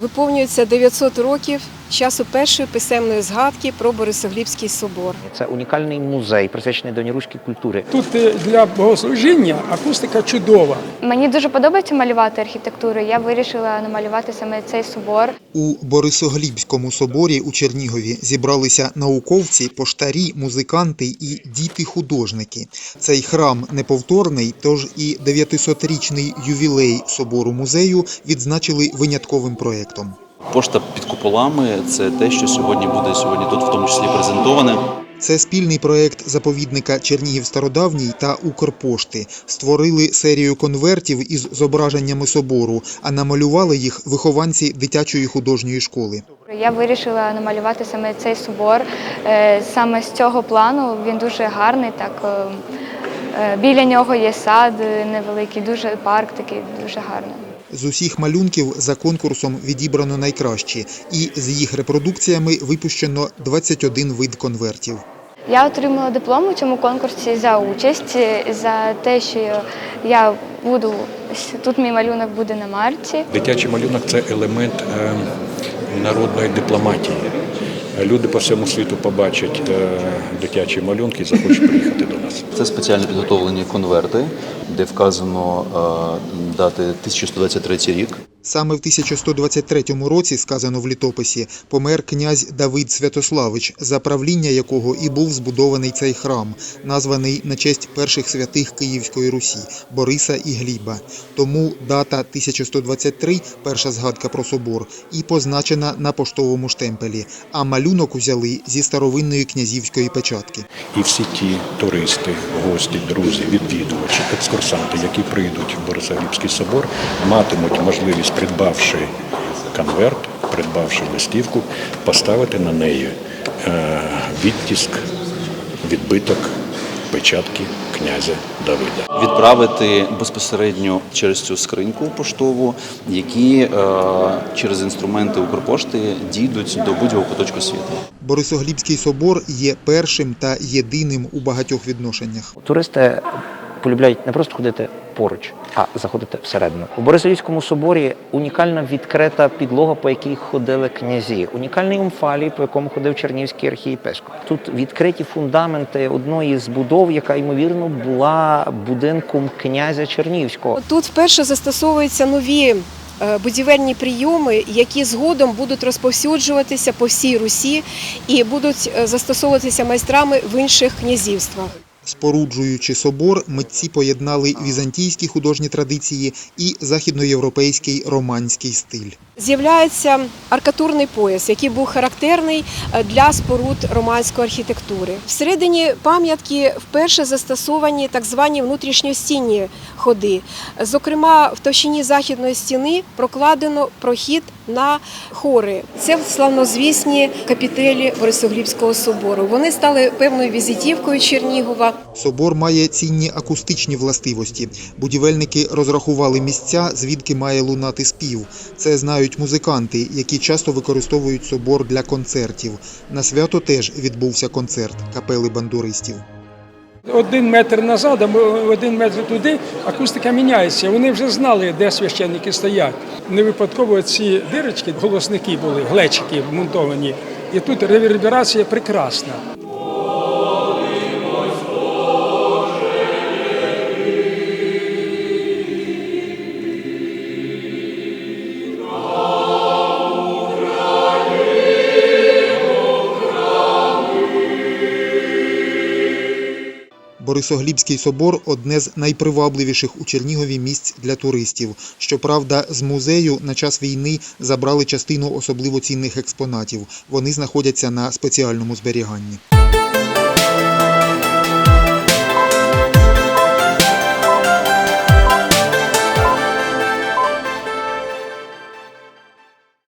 Виповнюється 900 років часу першої писемної згадки про Борисоглібський собор. Це унікальний музей, присвячений давньоруській культурі. Тут е, для богослужіння акустика чудова. Мені дуже подобається малювати архітектуру. Я вирішила намалювати саме цей собор. У Борисоглібському соборі у Чернігові зібралися науковці, поштарі, музиканти і діти-художники. Цей храм неповторний, тож і 900-річний ювілей собору музею відзначили винятковим проєктом. Пошта під куполами це те, що сьогодні буде сьогодні тут, в тому числі презентоване. Це спільний проєкт заповідника Чернігів Стародавній та Укрпошти. Створили серію конвертів із зображеннями собору, а намалювали їх вихованці дитячої художньої школи. Я вирішила намалювати саме цей собор. Е, Саме з цього плану він дуже гарний. Так е, е, біля нього є сад невеликий, дуже парк такий дуже гарний. З усіх малюнків за конкурсом відібрано найкращі, і з їх репродукціями випущено 21 вид конвертів. Я отримала диплом у цьому конкурсі за участь, за те, що я буду тут. Мій малюнок буде на марці. Дитячий малюнок це елемент е, народної дипломатії. Люди по всьому світу побачать е, дитячі малюнки і захочуть приїхати до нас. Це спеціально підготовлені конверти, де вказано е, дати 1123 рік. Саме в 1123 році, сказано в літописі, помер князь Давид Святославич, за правління якого і був збудований цей храм, названий на честь перших святих Київської Русі Бориса і Гліба. Тому дата 1123, перша згадка про собор, і позначена на поштовому штемпелі, а малюнок узяли зі старовинної князівської печатки. І всі ті туристи, гості, друзі, відвідувачі, екскурсанти, які прийдуть в Борисоглібський собор, матимуть можливість, придбавши конверт, придбавши листівку, поставити на неї е, відтиск, відбиток печатки князя Давида. Відправити безпосередньо через цю скриньку поштову, які е, через інструменти Укрпошти дійдуть до будь-якого куточку світу. Борисоглібський собор є першим та єдиним у багатьох відношеннях. Туристи полюбляють не просто ходити поруч, а заходити всередину. У Борисоглібському соборі унікальна відкрита підлога, по якій ходили князі, унікальний умфалій, по якому ходив Чернівський архієпископ. Тут відкриті фундаменти одної з будов, яка ймовірно була будинком князя Чернівського. Тут вперше застосовуються нові е, будівельні прийоми, які згодом будуть розповсюджуватися по всій Русі і будуть е, застосовуватися майстрами в інших князівствах. Споруджуючи собор, митці поєднали візантійські художні традиції і західноєвропейський романський стиль. З'являється аркатурний пояс, який був характерний е, для споруд романської архітектури. Всередині пам'ятки вперше застосовані так звані внутрішньостінні ходи. Зокрема, в товщині західної стіни прокладено прохід на хори. Це славнозвісні капітелі Борисоглібського собору. Вони стали певною візитівкою Чернігова. Собор має цінні акустичні властивості. Будівельники розрахували місця, звідки має лунати спів. Це знають музиканти, які часто використовують собор для концертів. На свято теж відбувся концерт капели бандуристів. Один метр назад, один метр туди, акустика міняється. Вони вже знали, де священники стоять. Не випадково ці дирочки, голосники були, глечики вмонтовані. І тут реверберація прекрасна. Борисоглібський собор одне з найпривабливіших у Чернігові місць для туристів. Щоправда, з музею на час війни забрали частину особливо цінних експонатів. Вони знаходяться на спеціальному зберіганні.